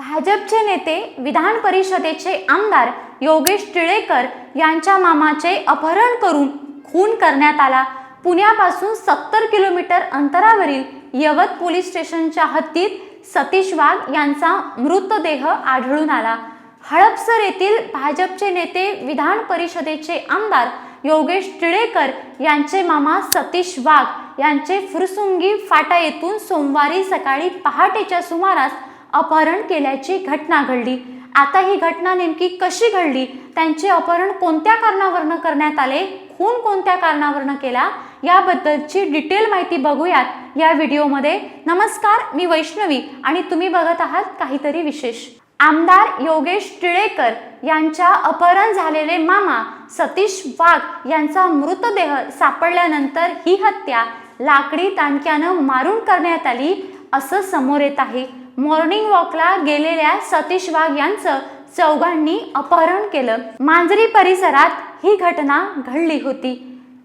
भाजपचे नेते विधान परिषदेचे आमदार योगेश टिळेकर यांच्या मामाचे अपहरण करून खून करण्यात आला. पुण्यापासून सत्तर किलोमीटर अंतरावरील यवत पोलीस स्टेशनच्या हद्दीत सतीश वाघ यांचा मृतदेह आढळून आला. हडपसर येथील भाजपचे नेते विधान परिषदेचे आमदार योगेश टिळेकर यांचे मामा सतीश वाघ यांचे फुरसुंगी फाटा येथून सोमवारी सकाळी पहाटेच्या सुमारास अपहरण केल्याची घटना घडली. आता ही घटना नेमकी कशी घडली? त्यांचे अपहरण कोणत्या कारणावरनं करण्यात आले? खून कोणत्या कारणावरनं केला? याबद्दलची डिटेल माहिती बघूयात या व्हिडिओमध्ये. नमस्कार मी वैष्णवी आणि तुम्ही बघत आहात काहीतरी विशेष. आमदार योगेश टिळेकर यांच्या अपहरण झालेले मामा सतीश वाघ यांचा मृतदेह सापडल्यानंतर ही हत्या लाकडी ताणक्यानं मारून करण्यात आली असं समोर येत आहे. मॉर्निंग वॉकला गेलेल्या सतीश वाघ यांचं चौघांनी अपहरण केलं. मांजरी परिसरात ही घटना घडली होती.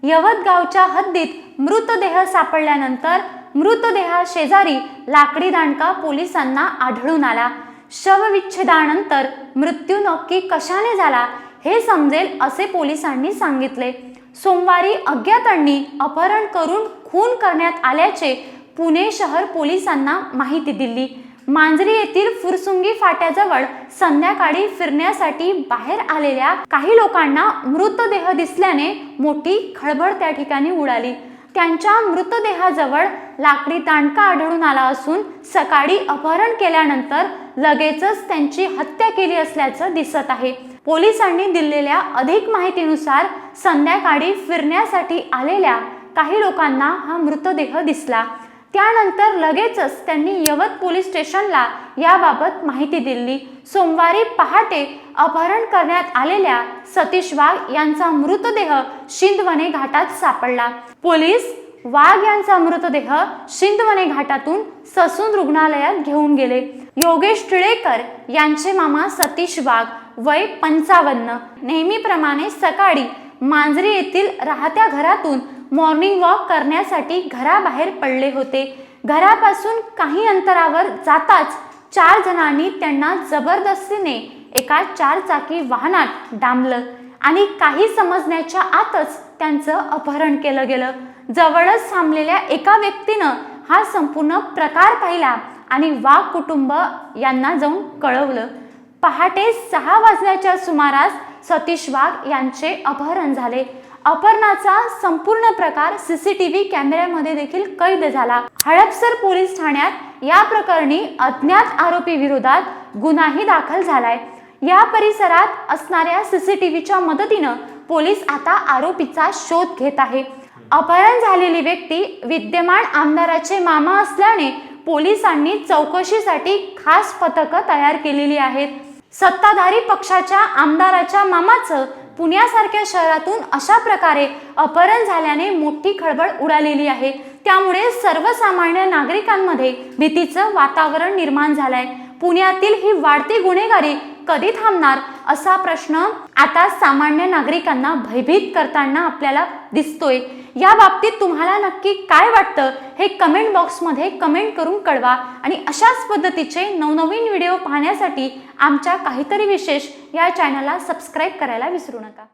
यवत गावच्या हद्दीत मृतदेह सापडल्यानंतर मृतदेहा शेजारी लाकडी दांडका पोलिसांना आढळून आला. शवविच्छेदानंतर मृत्यू नक्की कशाने झाला हे समजेल असे पोलिसांनी सांगितले. सोमवारी अज्ञातांनी अपहरण करून खून करण्यात आल्याचे पुणे शहर पोलिसांना माहिती दिली. मांजरी येथील फुरसुंगी फाट्याजवळ संध्याकाळी फिरण्यासाठी बाहेर आलेल्या काही लोकांना मृतदेह दिसल्याने मोठी खळबळ त्या ठिकाणी उडाली. त्यांच्या मृतदेहाजवळ लाकडी दांडका आढळून आला असून सकाळी अपहरण केल्यानंतर लगेचच त्यांची हत्या केली असल्याचं दिसत आहे. पोलिसांनी दिलेल्या अधिक माहितीनुसार संध्याकाळी फिरण्यासाठी आलेल्या काही लोकांना हा मृतदेह दिसला. त्यानंतर लगेचच त्यांनी यवत पोलीस स्टेशनला याबाबत माहिती दिली. सोमवारी पहाटे अपहरण करण्यात आलेल्या सतीश वाघ यांचा मृतदेह शिंदवणे घाटात सापडला. पोलीस वाघ यांचा मृतदेह शिंदवणे घाटातून ससून रुग्णालयात घेऊन गेले. योगेश टिळेकर यांचे मामा सतीश वाघ वय पंचावन्न. नेहमीप्रमाणे सकाळी मांजरी येथील राहत्या घरातून मॉर्निंग वॉक करण्यासाठी घराबाहेर पडले होते. घरापासून काही अंतरावर जाताच चार जणांनी त्यांना जबरदस्तीने एका चारचाकी वाहनात डांबलं आणि काही समजण्याच्या आतच त्यांचं अपहरण केलं गेलं. जवळच थांबलेल्या एका व्यक्तीनं हा संपूर्ण प्रकार पाहिला आणि वाघ कुटुंब यांना जाऊन कळवलं. पहाटे सहा वाजल्याच्या सुमारास सतीश वाघ यांचे अपहरण झाले. अपहरणाचा संपूर्ण प्रकार सीसीटीव्ही कॅमेऱ्यामध्ये देखील कैद झाला. हडपसर पोलीस ठाण्यात या प्रकरणी अज्ञात आरोपी विरोधात गुन्हाही दाखल झालाय. या परिसरात असणाऱ्या सीसीटीव्हीच्या मदतीनं पोलीस आता आरोपीचा शोध घेत आहे. अपहरण झालेली व्यक्ती विद्यमान आमदाराचे मामा असल्याने पोलिसांनी चौकशीसाठी खास पथकं तयार केलेली आहेत. सत्ताधारी पक्षाच्या आमदाराच्या मामाचं पुण्यासारख्या शहरातून अशा प्रकारे अपहरण झाल्याने मोठी खळबळ उडालेली आहे. त्यामुळे सर्वसामान्य नागरिकांमध्ये भीतीचं वातावरण निर्माण झालंय. पुण्यातील ही वाढती गुन्हेगारी कधी थांबणार? असा प्रश्न आता सामान्य नागरिकांना भयभीत करताना आपल्याला दिसतोय. या बाबतीत तुम्हाला नक्की काय वाटतं? हे कमेंट बॉक्समध्ये कमेंट करून कळवा आणि अशाच पद्धतीचे नवनवीन व्हिडिओ पाहण्यासाठी आमच्या काहीतरी विशेष या चॅनलला सबस्क्राईब करायला विसरू नका.